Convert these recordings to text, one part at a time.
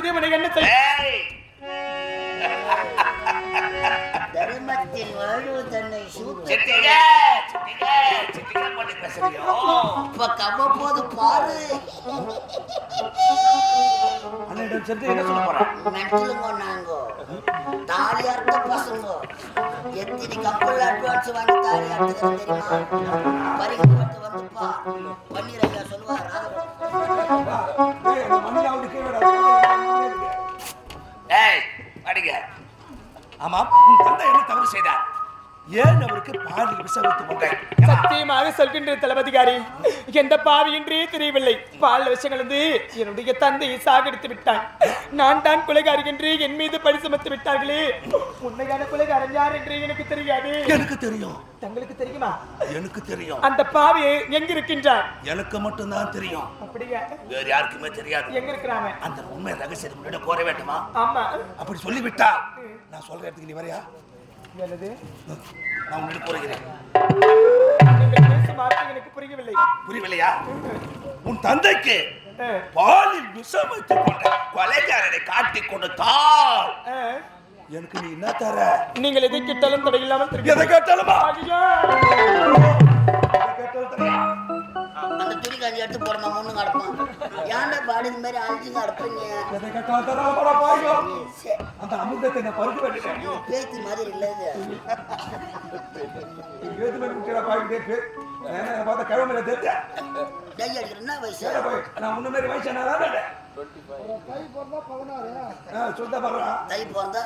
இப்படிதான் உனக்கு என்ன! தர்மத்தில் வாழ்வு தன்னை? இப்ப கம்ம போது பாரு என்ன சொல்ல போற? மெட்டலுங்க நாங்கோ. தாலி அறுத்த பசங்க. எத்தனை கப்பல் அட்வான்ஸ் வாங்கி தாலி அறுத்துக்கிறது தெரியுமா? பரிகப்பட்டு வந்துப்பா பன்னீர் ஐயா சொல்லுவார் ஆமாம் உன் தந்தை என்ன தவறு செய்தார்? ஏன் அவருக்கு பாலில் விஷம் வைத்து கொண்டேன் சத்தியமாக சொல்கின்ற தளபதிகாரி எந்த பாவியின்றே தெரியவில்லை. பால் விஷயம் கலந்து என்னுடைய தந்தையை சாகடித்து விட்டான். நான் தான் கொலைகாரி என்று என் மீது பழி சுமத்து விட்டார்களே. உண்மையான கொலைகாரன் யார் என்று எனக்கு தெரியாது. எனக்கு தெரியும். தங்களுக்கு தெரியுமா? எனக்கு தெரியும். அந்த பாவி எங்க இருக்கின்றார் எனக்கு மட்டும்தான் தெரியும். அப்படியா? வேற யாருக்குமே தெரியாது. எங்க இருக்கிறாங்க அந்த உண்மை ரகசியத்தை முன்னாடி கோர வேண்டுமா? ஆமா. அப்படி சொல்லிவிட்டா நான் சொல்ற இடத்துக்கு நீ வரையா? என்னது நான் உன்னிடம் கூறுகிறேன் நீங்கள் பேசும் வார்த்தை எனக்கு புரியவில்லை. புரியவில்லையா? உன் தந்தைக்கு பாலில் விஷம் வைத்துக் கொண்ட கொலைகாரனை காட்டி கொடுத்தால் அஹ், எனக்கு நீ என்ன தர? நீங்கள் எதை கிட்டாலும் தடையில்லாமல் எதை திரும்பி கேட்டாலுமா? ஐயா! எதை கேட்டாலும்? அந்த துணி காஞ்சி எடுத்து போடுமா முன்னு கிடப்பான் ஏன்டா பாடி இந்த மாதிரி அழிஞ்சு கிடப்பீங்க அந்த அமிர்தத்தை நான் பருக்க வேண்டியேன் பேத்தி மாதிரி இல்லை இது. ஏது மாதிரி குட்டியா பாக்கிட்டே பே என்ன பார்த்தா கிழமையில தெரிஞ்ச டை என்ன வயசு? நான் முன்ன மாதிரி வயசானா சொல்லிட்டா பாருடா தை பிறந்தா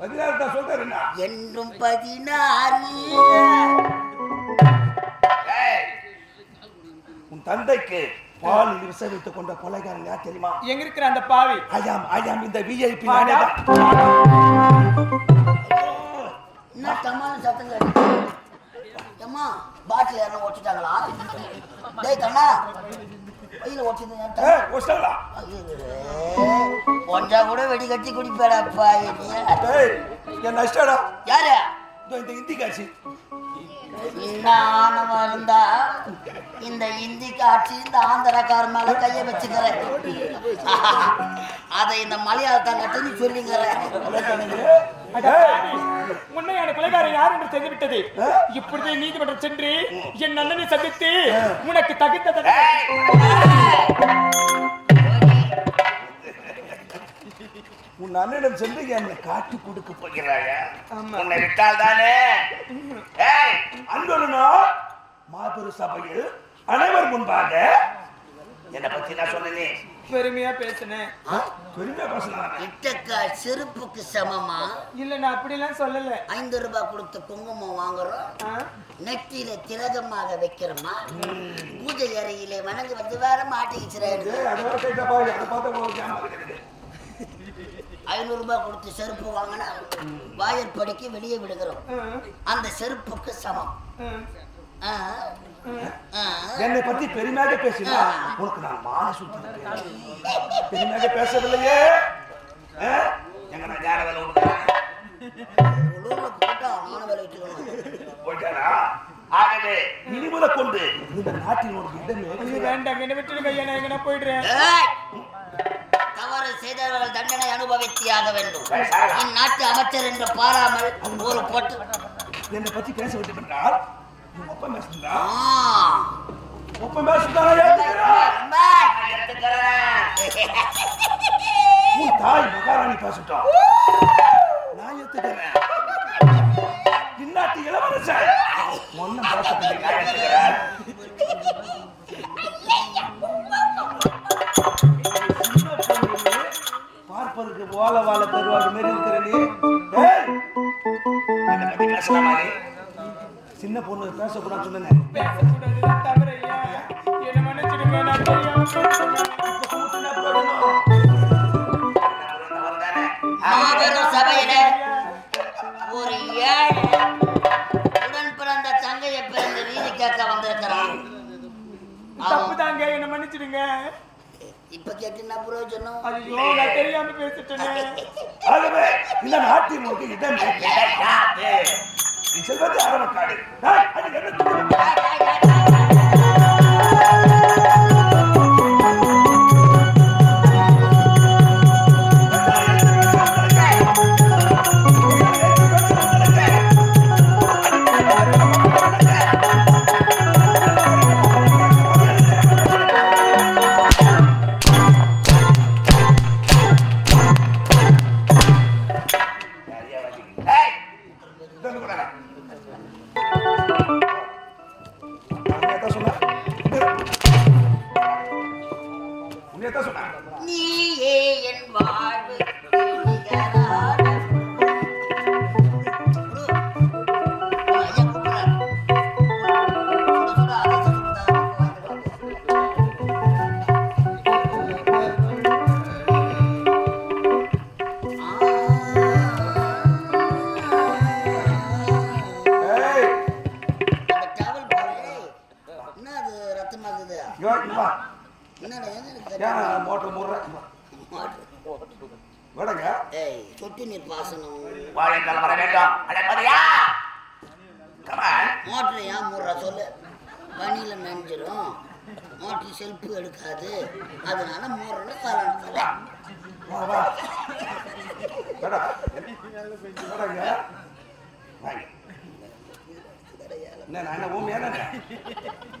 பதினாறு தான் சொல்றாரு என்ன என்றும் பதினாறு. உன் தந்தைக்கு பால் விஷம் வைத்துக் கொண்ட கொலைகாரன் யார் தெரியுமா? எங்க இருக்கிற அந்த பாவி? ஐயாம் ஐயாம் இந்த விஐபி. என்ன தம்மான சத்தம் கேட்டு அம்மா பாட்டில் யாரும் ஒட்டிட்டாங்களா? டேய் கண்ணா கையில் ஒட்டிருந்தேன் கொஞ்சம் கூட வெடி கட்டி குடிப்பேடாப்பா என் நஷ்டடா. யாரு? இந்த இந்தி காட்சி. நானும் இருந்தா இந்த இந்தி காட்சி இந்த ஆந்திரக்கார மேல கைய வச்சுக்கிறேன் அதை இந்த மலையாளத்தாங்கன்னு சொல்லிக்கிறேன் அட பாவி! உண்மையான கொலைகாரன் யார் என்று தெரிந்து விட்டது இப்பொழுதே நீதிமன்றம் சென்று என் அண்ணனை சந்தித்து உனக்கு தகுந்த உன் அண்ணனிடம் சென்று என்னை காட்டி கொடுக்க போகிறாயா. உன்னை விட்டால் தானே ஏய் அன்றொரு நாள் மாபெரு சபையில் அனைவர் முன்பாக என்னை பத்தி நான் சொன்னேனே. பெருமையா பேசினேன். பெருமையா பேசலாம்? இட்டக்கா செருப்புக்கு சமமா? இல்ல நான் அப்படிலாம் சொல்லல. ஐந்து ரூபாய் கொடுத்து குங்குமம் வாங்குறோம். ஆ? நெற்றியில திலகமாக வைக்கிறோமா? பூஜை அறையிலே வணங்கி வந்து வேற மாட்டிக்கிச்சுறாரு அதோட கேட்டா பாரு அதை பார்த்தா உங்களுக்கு ஞாபகம் இருக்குது. ஐநூறு ரூபாய் கொடுத்து செருப்பு வாங்கினா வாயர் படிக்க வெளியே விடுகிறோம். அந்த செருப்புக்கு சமம். என்னை பத்தி பெருமையாக பேசினா உனக்கு நான் மான சுத்தி பெருமையாக பேசவில்லையே? எங்க நான் யார வேலை ஆகவே கொண்டு இந்த நாட்டில் ஒரு இடமே வேண்டாம் என்ன விட்டுடுங்க ஐயா நான் எங்கன்னா போயிடுறேன்! தவறு செய்தவர்கள் தண்டனை அனுபவித்தியாக வேண்டும். இந்நாட்டு அமைச்சர் என்று பாராமல் ஒரு பொட்டு என்னை பத்தி பேச வேண்டும் என்றால் பேசுறா பேசுறா அம்மா. உன் தாய் மகாராணி பேசட்டும் நான் ஏத்துக்கிறேன் இந்நாட்டு இளவரசர் ஒன்னும் பேசப்பட்டு நான் ஏத்துக்கிறேன் பார்ப்பதற்கு ஓல வாழ தருவாடு மாரி இருக்கிற நீ சின்ன பொண்ணு பேசக்கூடாது சொல்லுங்க என்ன மன்னிச்சிருங்க நான் ஒரு ஏழை உடன் பிறந்த தங்கைய பிறந்த நீதி கேட்க வந்திருக்கிறான். என்ன மன்னிச்சிடுங்க. இப்ப கேட்டு என்ன பிரயோஜனம்? ஐயோ நான் தெரியாம பேசிட்டேன். இந்த நாட்டின் இடம் செல்வத்தை ஆரம்பித்தாரு நீயே என் வாழ்வு. ஏன் மோட்டர் முடுறேன்? விடுங்க. ஏய் சொட்டு நீர் பாசனம். வாழைக்கால வர ஏன் முடுற சொல்லு. பனியில் நனைஞ்சிரும். மோட்டர் செல்ஃபு எடுக்காது. அதனால மூடுறல சரணம் சொல்ல.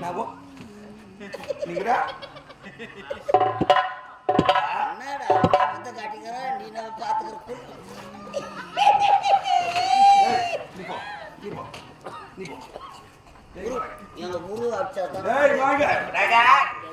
நான்